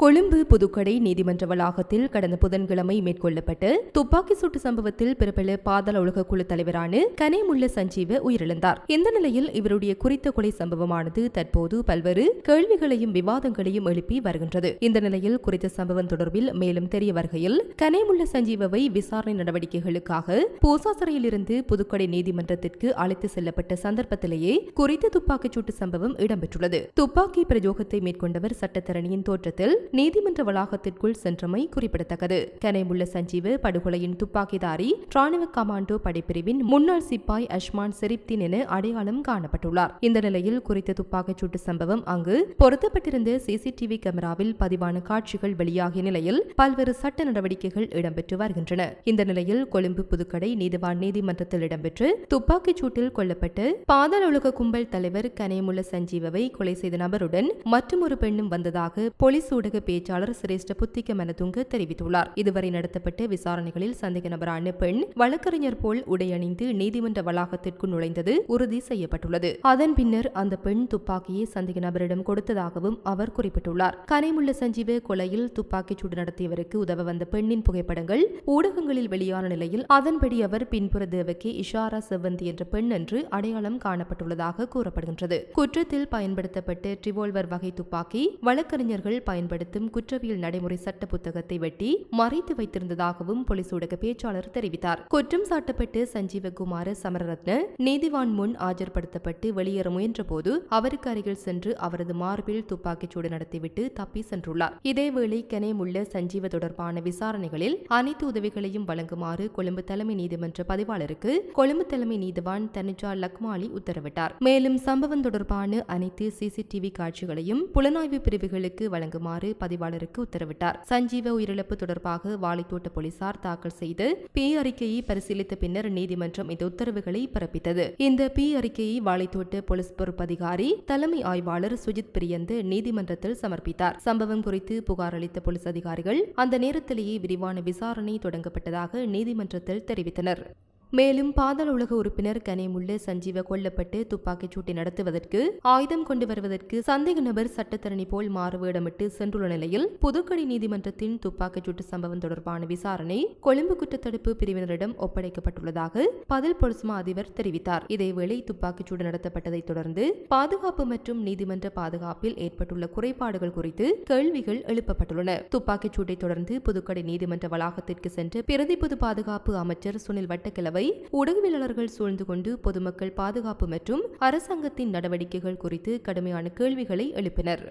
கொழும்பு புதுக்கடை நீதிமன்ற வளாகத்தில் கடந்த புதன்கிழமை மேற்கொள்ளப்பட்ட துப்பாக்கி சூட்டு சம்பவத்தில் பிரபல பாதாள உலக குழு தலைவரான கனேமுள்ள சஞ்சீவ உயிரிழந்தார். இந்த நிலையில் இவருடைய குறித்த கொலை சம்பவமானது தற்போது பல்வேறு கேள்விகளையும் விவாதங்களையும் எழுப்பி வருகின்றது. இந்த நிலையில் குறித்த சம்பவம் தொடர்பில் மேலும் தெரிய வருகையில் கனேமுள்ள சஞ்சீவவை விசாரணை நடவடிக்கைகளுக்காக பூசா சிறையிலிருந்து புதுக்கடை நீதிமன்றத்திற்கு அழைத்து செல்லப்பட்ட சந்தர்ப்பத்திலேயே குறித்த துப்பாக்கிச் சூட்டு சம்பவம் இடம்பெற்றுள்ளது. துப்பாக்கி பிரயோகத்தை மேற்கொண்டவர் சட்டத்தரணியின் தோற்றத்தில் நீதிமன்ற வளாகத்திற்குள் சென்றமை குறிப்பிடத்தக்கது. கனைமுள்ள சஞ்சீவ் படுகொலையின் துப்பாக்கிதாரி ராணுவ கமாண்டோ படைப்பிரிவின் முன்னாள் சிப்பாய் அஷ்மான் செரிப்தின் என அடையாளம் காணப்பட்டுள்ளார். இந்த நிலையில் குறித்த துப்பாக்கிச் சூட்டு சம்பவம் அங்கு பொருத்தப்பட்டிருந்த சிசிடிவி கேமராவில் பதிவான காட்சிகள் வெளியாகிய நிலையில் பல்வேறு சட்ட நடவடிக்கைகள் இடம்பெற்று வருகின்றன. இந்த நிலையில் கொழும்பு புதுக்கடை நீதிவான் நீதிமன்றத்தில் இடம்பெற்று துப்பாக்கிச் சூட்டில் கொல்லப்பட்டு பாதாள உலக கும்பல் தலைவர் கனேமுள்ள சஞ்சீவவை கொலை செய்த நபருடன் மற்றும் ஒரு பெண்ணும் வந்ததாக போலீஸ் ஊடக ஊடக பேச்சாளர் சிரேஷ்ட புத்திக மனதுங்க தெரிவித்துள்ளார். இதுவரை நடத்தப்பட்ட விசாரணைகளில் சந்தேக நபரான பெண் வழக்கறிஞர் போல் உடையணிந்து நீதிமன்ற வளாகத்திற்கு நுழைந்தது உறுதி செய்யப்பட்டுள்ளது. அதன் பின்னர் அந்த பெண் துப்பாக்கியை சந்தேக நபரிடம் கொடுத்ததாகவும் அவர் குறிப்பிட்டுள்ளார். கனைமுள்ள சஞ்சீவ கொலையில் துப்பாக்கிச் சூடு நடத்தியவருக்கு உதவ வந்த பெண்ணின் புகைப்படங்கள் ஊடகங்களில் வெளியான நிலையில் அதன்படி அவர் பின்புற தேவகி இஷாரா செவ்வந்தி என்ற பெண் என்று அடையாளம் காணப்பட்டுள்ளதாக கூறப்படுகின்றது. குற்றத்தில் பயன்படுத்தப்பட்ட ரிவால்வர் வகை துப்பாக்கி வழக்கறிஞர்கள் பயன்படுத்த பயன்படுத்தும் குற்றவியல் நடைமுறை சட்ட புத்தகத்தை வெட்டி மறைத்து வைத்திருந்ததாகவும் போலீஸ் ஊடக பேச்சாளர் தெரிவித்தார். குற்றம் சாட்டப்பட்டு சஞ்சீவகுமார சமரரத்ன நீதிவான் முன் ஆஜர்படுத்தப்பட்டு வெளியேற முயன்றபோது அவருக்கு அருகில் சென்று அவரது மார்பில் துப்பாக்கிச்சூடு நடத்திவிட்டு தப்பி சென்றுள்ளார். இதேவேளை கனேமுள்ள சஞ்சீவ தொடர்பான விசாரணைகளில் அனைத்து உதவிகளையும் வழங்குமாறு கொழும்பு தலைமை நீதிமன்ற பதிவாளருக்கு கொழும்பு தலைமை நீதிவான் தனுஜா லக்மாலி உத்தரவிட்டார். மேலும் சம்பவம் தொடர்பான அனைத்து சிசிடிவி காட்சிகளையும் புலனாய்வு பிரிவுகளுக்கு வழங்குமாறு பதிவாளருக்கு உத்தரவிட்டார். சஞ்சீவ உயிரிழப்பு தொடர்பாக வாலித்தோட்ட போலீசார் தாக்கல் செய்து பி அறிக்கையை பரிசீலித்த பின்னர் நீதிமன்றம் இந்த உத்தரவுகளை பிறப்பித்தது. இந்த பி அறிக்கையை வாலித்தோட்ட போலீஸ் பொறுப்பதிகாரி தலைமை ஆய்வாளர் சுஜித் பிரியந்து நீதிமன்றத்தில் சமர்ப்பித்தார். சம்பவம் குறித்து புகார் அளித்த போலீஸ் அதிகாரிகள் அந்த நேரத்திலேயே விரிவான விசாரணை தொடங்கப்பட்டதாக நீதிமன்றத்தில் தெரிவித்தனர். மேலும் பாதாள உலக உறுப்பினர் கனேமுள்ள சஞ்சீவ கொல்லப்பட்டு துப்பாக்கிச் சூட்டை நடத்துவதற்கு ஆயுதம் கொண்டு வருவதற்கு சந்தேக நபர் சட்டத்தரணி போல் மாறுவேடமிட்டு சென்றுள்ள நிலையில் புதுக்கடி நீதிமன்றத்தின் துப்பாக்கிச் சூட்டு சம்பவம் தொடர்பான விசாரணை கொழும்பு குற்றத்தடுப்பு பிரிவினரிடம் ஒப்படைக்கப்பட்டுள்ளதாக பதில் பொலிஸ்மா அதிபர் தெரிவித்தார். இதேவேளை துப்பாக்கிச் சூடு நடத்தப்பட்டதைத் தொடர்ந்து பாதுகாப்பு மற்றும் நீதிமன்ற பாதுகாப்பில் ஏற்பட்டுள்ள குறைபாடுகள் குறித்து கேள்விகள் எழுப்பப்பட்டுள்ளன. துப்பாக்கிச் சூட்டை தொடர்ந்து புதுக்கடை நீதிமன்ற வளாகத்திற்கு சென்று பிரதி பொது பாதுகாப்பு அமைச்சர் சுனில் வட்டக்கிழவை ஊடகவியலாளர்கள் சூழ்ந்து கொண்டு பொதுமக்கள் பாதுகாப்பு மற்றும் அரசாங்கத்தின் நடவடிக்கைகள் குறித்து கடுமையான கேள்விகளை எழுப்பினர்.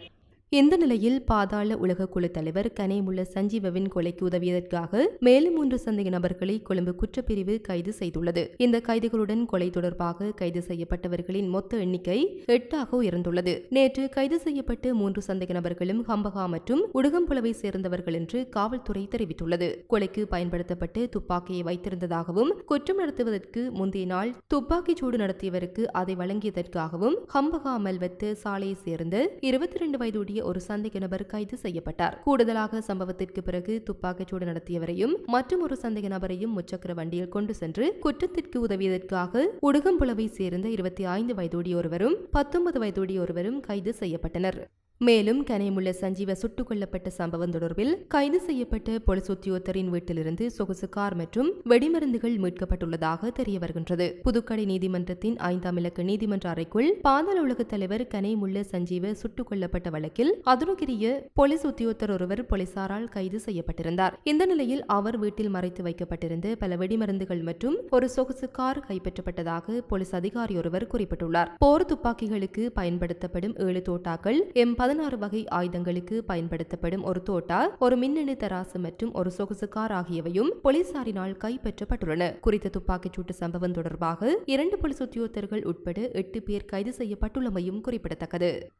இந்த நிலையில் பாதாள உலக குழு தலைவர் கனேமுள்ள சஞ்சீவவின் கொலைக்கு உதவியதற்காக மேலும் மூன்று சந்தேக நபர்களை கொழும்பு குற்றப்பிரிவு கைது செய்துள்ளது. இந்த கைதுகளுடன் கொலை தொடர்பாக கைது செய்யப்பட்டவர்களின் மொத்த எண்ணிக்கை எட்டாக உயர்ந்துள்ளது. நேற்று கைது செய்யப்பட்ட மூன்று சந்தேக நபர்களும் ஹம்பகா மற்றும் உடுகம்புலவை சேர்ந்தவர்கள் என்று காவல்துறை தெரிவித்துள்ளது. கொலைக்கு பயன்படுத்தப்பட்டு துப்பாக்கியை வைத்திருந்ததாகவும் குற்றம் நடத்துவதற்கு முந்தைய நாள் துப்பாக்கிச் சூடு நடத்தியவருக்கு அதை வழங்கியதற்காகவும் ஹம்பகா மல்வத்து சாலையை சேர்ந்த இருபத்தி இரண்டு வயதுடைய ஒரு சந்தேக நபர் கைது செய்யப்பட்டார். கூடுதலாக சம்பவத்திற்கு பிறகு துப்பாக்கிச்சூடு நடத்தியவரையும் மற்றும் ஒரு சந்தேக நபரையும் முச்சக்கர வண்டியில் கொண்டு சென்று குற்றத்திற்கு உதவியதற்காக உடுகம்புலவை சேர்ந்த இருபத்தி ஐந்து வயதுடைய ஒருவரும் பத்தொன்பது வயதுடைய ஒருவரும் கைது செய்யப்பட்டனர். மேலும் கனைமுள்ள சஞ்சீவ சுட்டுக் கொல்லப்பட்ட சம்பவம் தொடர்பில் கைது செய்யப்பட்ட பொலிஸ் உத்தியோகத்தரின் வீட்டிலிருந்து சொகுசு கார் மற்றும் வெடிமருந்துகள் மீட்கப்பட்டுள்ளதாக தெரிய வருகின்றது. புதுக்கடை நீதிமன்றத்தின் ஐந்தாம் இலக்கு நீதிமன்ற அறைக்குள் பாதாள உலக தலைவர் கனைமுள்ள சஞ்சீவ சுட்டுக் கொல்லப்பட்ட வழக்கில் அதுருகிரிய போலீஸ் உத்தியோகத்தர் ஒருவர் போலீசாரால் கைது செய்யப்பட்டிருந்தார். இந்த நிலையில் அவர் வீட்டில் மறைத்து வைக்கப்பட்டிருந்த பல வெடிமருந்துகள் மற்றும் ஒரு சொகுசு கார் கைப்பற்றப்பட்டதாக போலீஸ் அதிகாரி ஒருவர் குறிப்பிட்டுள்ளார். போர் துப்பாக்கிகளுக்கு பயன்படுத்தப்படும் ஏழு தோட்டாக்கள் எம் பதினாறு வகை ஆயுதங்களுக்கு பயன்படுத்தப்படும் ஒரு தோட்டா ஒரு மின்னணு தராசு மற்றும் ஒரு சொகுசு கார் ஆகியவையும் போலீசாரினால் கைப்பற்றப்பட்டுள்ளன. குறித்த துப்பாக்கிச் சூட்டு சம்பவம் தொடர்பாக இரண்டு போலீஸ் உத்தியோகத்தர்கள் உட்பட எட்டு பேர் கைது செய்யப்பட்டுள்ளமையும் குறிப்பிடத்தக்கது.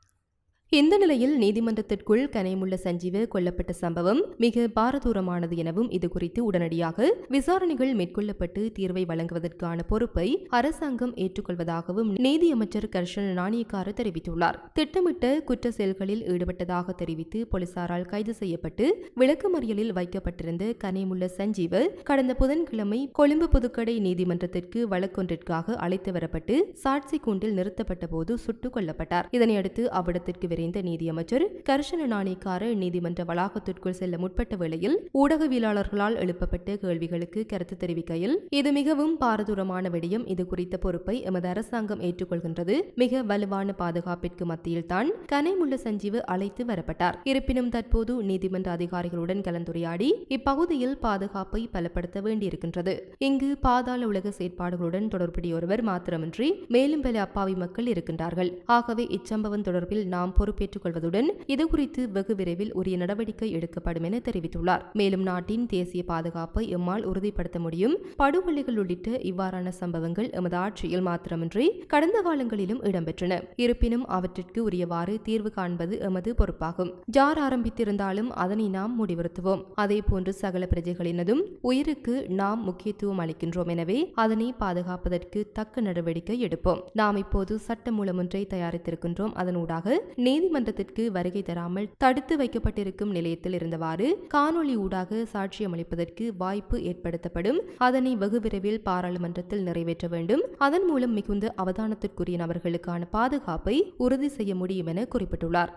இந்த நிலையில் நீதிமன்றத்திற்குள் கனைமுள்ள சஞ்சீவ கொல்லப்பட்ட சம்பவம் மிக பாரதூரமானது எனவும் இதுகுறித்து உடனடியாக விசாரணைகள் மேற்கொள்ளப்பட்டு தீர்வை வழங்குவதற்கான பொறுப்பை அரசாங்கம் ஏற்றுக்கொள்வதாகவும் நீதியமைச்சர் கர்ஷன் நாணயக்கார தெரிவித்துள்ளார். திட்டமிட்ட குற்ற செயல்களில் ஈடுபட்டதாக தெரிவித்து போலீசாரால் கைது செய்யப்பட்டு விளக்கமறியலில் வைக்கப்பட்டிருந்த கனைமுள்ள சஞ்சீவ கடந்த புதன்கிழமை கொழும்பு புதுக்கடை நீதிமன்றத்திற்கு வழக்கொன்றிற்காக அழைத்து வரப்பட்டு சாட்சி கூண்டில் நிறுத்தப்பட்ட போது சுட்டுக் கொல்லப்பட்டார். இதனையடுத்து அவ்விடத்திற்கு விரைந்த நீதியமைச்சர் கர்ஷன நாணயக்கார நீதிமன்ற வளாகத்திற்குள் செல்ல முற்பட்ட வேளையில் ஊடகவியலாளர்களால் எழுப்பப்பட்ட கேள்விகளுக்கு கருத்து தெரிவிக்கையில் இது மிகவும் பாரதூரமான விடயம். இது குறித்த பொறுப்பை எமது அரசாங்கம் ஏற்றுக்கொள்கின்றது. மிக வலுவான பாதுகாப்பிற்கு மத்தியில்தான் கனைமுள்ள சஞ்சீவு அழைத்து வரப்பட்டார். இருப்பினும் தற்போது நீதிமன்ற அதிகாரிகளுடன் கலந்துரையாடி இப்பகுதியில் பாதுகாப்பை பலப்படுத்த வேண்டியிருக்கின்றது. இங்கு பாதாள உலக செயற்பாடுகளுடன் தொடர்புடைய ஒருவர் மாத்திரமின்றி மேலும் பல அப்பாவி மக்கள் இருக்கின்றார்கள். ஆகவே இச்சம்பவம் தொடர்பில் நாம் பொறுப்பேற்றுக் கொள்வதுடன் இதுகுறித்து வெகு விரைவில் உரிய நடவடிக்கை எடுக்கப்படும் என தெரிவித்துள்ளார். மேலும் நாட்டின் தேசிய பாதுகாப்பை எம்மால் உறுதிப்படுத்த முடியும். படுகொலைகள் உள்ளிட்ட இவ்வாறான சம்பவங்கள் எமது ஆட்சியில் மாத்திரமின்றி கடந்த காலங்களிலும் இடம்பெற்றன. இருப்பினும் அவற்றிற்கு உரியவாறு தீர்வு காண்பது எமது பொறுப்பாகும். ஜார் ஆரம்பித்திருந்தாலும் அதனை நாம் முடிவுறுத்துவோம். அதே போன்று சகல பிரஜைகளினதும் உயிருக்கு நாம் முக்கியத்துவம் அளிக்கின்றோம் எனவே அதனை பாதுகாப்பதற்கு தக்க நடவடிக்கை எடுப்போம். நாம் இப்போது சட்ட மூலம் ஒன்றை தயாரித்திருக்கின்றோம். அதனூடாக நீதிமன்றத்திற்கு வருகை தராமல் தடுத்து வைக்கப்பட்டிருக்கும் நிலையத்தில் இருந்தவாறு காணொளி ஊடாக சாட்சியம் அளிப்பதற்கு வாய்ப்பு ஏற்படுத்தப்படும். அதனை வெகு விரைவில் பாராளுமன்றத்தில் நிறைவேற்ற வேண்டும். அதன் மூலம் மிகுந்த அவதானத்திற்குரிய நபர்களுக்கான பாதுகாப்பை உறுதி செய்ய முடியும் என குறிப்பிட்டுள்ளார்.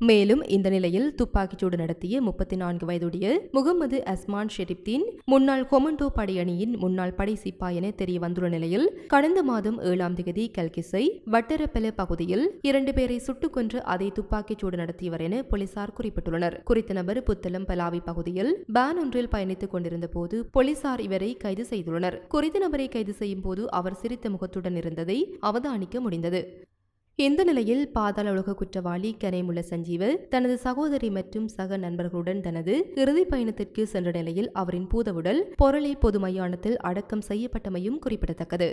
மேலும் இந்த நிலையில் துப்பாக்கிச்சூடு நடத்திய முப்பத்தி நான்கு வயதுடைய முகமது அஸ்மான் ஷெரீப்தீன் முன்னாள் கொமண்டோ படையணியின் முன்னாள் படை சிப்பாய் என தெரிய வந்துள்ள நிலையில் கடந்த மாதம் ஏழாம் தேதி கல்கிசை வட்டரப்பல பகுதியில் இரண்டு பேரை சுட்டுக் கொன்று அதை துப்பாக்கிச்சூடு நடத்தியவர் என போலீசார் குறிப்பிட்டுள்ளனர். குறித்த நபர் புத்தளம் பலாவி பகுதியில் பேன் ஒன்றில் பயணித்துக் கொண்டிருந்த போது போலீசார் இவரை கைது செய்துள்ளனர். குறித்த நபரை கைது செய்யும் போது அவர் சிரித்த முகத்துடன் இருந்ததை அவதானிக்க முடிந்தது. இந்த நிலையில் பாதாள உலக குற்றவாளி கனேமுள்ள சஞ்சீவ் தனது சகோதரி மற்றும் சக நண்பர்களுடன் தனது இறுதி பயணத்திற்கு சென்ற நிலையில் அவரின் பூதவுடல் பொருளை பொது மையானத்தில் அடக்கம் செய்யப்பட்டமையும் குறிப்பிடத்தக்கது.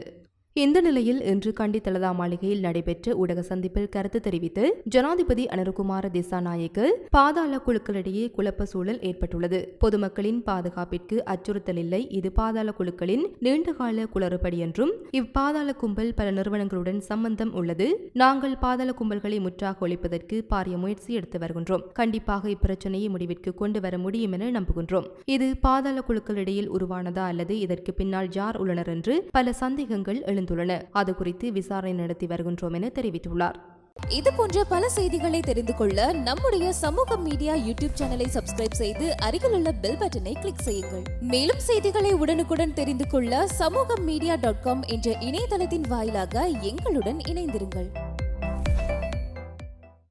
இந்த நிலையில் இன்று கண்டி தலதா மாளிகையில் நடைபெற்ற ஊடக சந்திப்பில் கருத்து தெரிவித்து ஜனாதிபதி அனுருகுமார திசாநாயக்கு பாதாள குழுக்களிடையே குழப்ப சூழல் ஏற்பட்டுள்ளது. பொதுமக்களின் பாதுகாப்பிற்கு அச்சுறுத்தல் இல்லை. இது பாதாள குழுக்களின் நீண்டகால குளறுபடி என்றும் இப்பாதாள கும்பல் பல நிறுவனங்களுடன் சம்பந்தம் உள்ளது. நாங்கள் பாதாள கும்பல்களை முற்றாக ஒழிப்பதற்கு பாரிய முயற்சி எடுத்து வருகின்றோம். கண்டிப்பாக இப்பிரச்சனையை முடிவிற்கு கொண்டு வர முடியும் என நம்புகின்றோம். இது பாதாள குழுக்களிடையில் உருவானதா அல்லது இதற்கு பின்னால் யார் உள்ளனர் என்று பல சந்தேகங்கள் எழுந்துள்ளன அது குறித்து விசாரணை நடத்தி வருகின்றோம் என தெரிவித்துள்ளார். இது போன்ற பல செய்திகளை தெரிந்து கொள்ள நம்முடைய சமூக மீடியா யூடியூப் சேனலை சப்ஸ்கிரைப் செய்து அருகிலுள்ள பெல் பட்டனை கிளிக் செய்யுங்கள். மேலும் செய்திகளை உடனுக்குடன் தெரிந்து கொள்ள சமூக மீடியா டாட் காம் என்ற இணையதளத்தின் வாயிலாக எங்களுடன் இணைந்திருங்கள்.